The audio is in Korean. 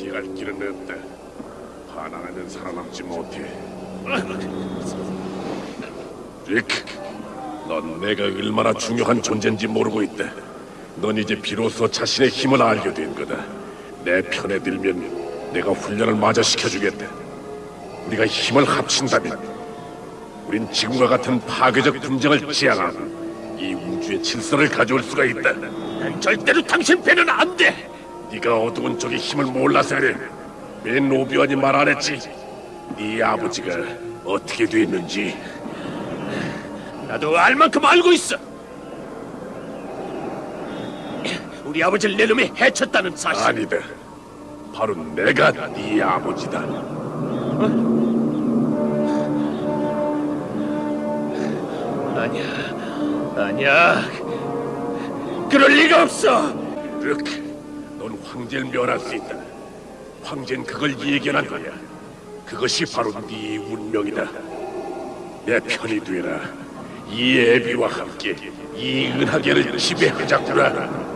피해갈 길은 없다. 하나는 살아남지 못해. 리크, 넌 내가 얼마나 중요한 존재인지 모르고 있다. 넌 이제 비로소 자신의 힘을 알게 된 거다. 내 편에 들면 내가 훈련을 마저 시켜주겠다. 우리가 힘을 합친다면 우린 지금과 같은 파괴적 분쟁을 지향하고 이 우주의 질서를 가져올 수가 있다. 난 절대로 당신 배는 안 돼. 네가 어두운 쪽의 힘을 몰라서 그래. 맨 오비완이 말 안 했지. 네 아버지가 어떻게 됐는지. 나도 알 만큼 알고 있어. 우리 아버지를 내 놈이 해쳤다는 사실. 아니다. 바로 내가 네 아버지다. 아니야, 아니야. 그럴 리가 없어. 이렇게, 넌 황제를 멸할 수 있다. 황제는 그걸 예견한 거야. 그것이 바로 네 운명이다. 내 편이 되라. 이 애비와 함께 이 은하계를 지배하자꾸라.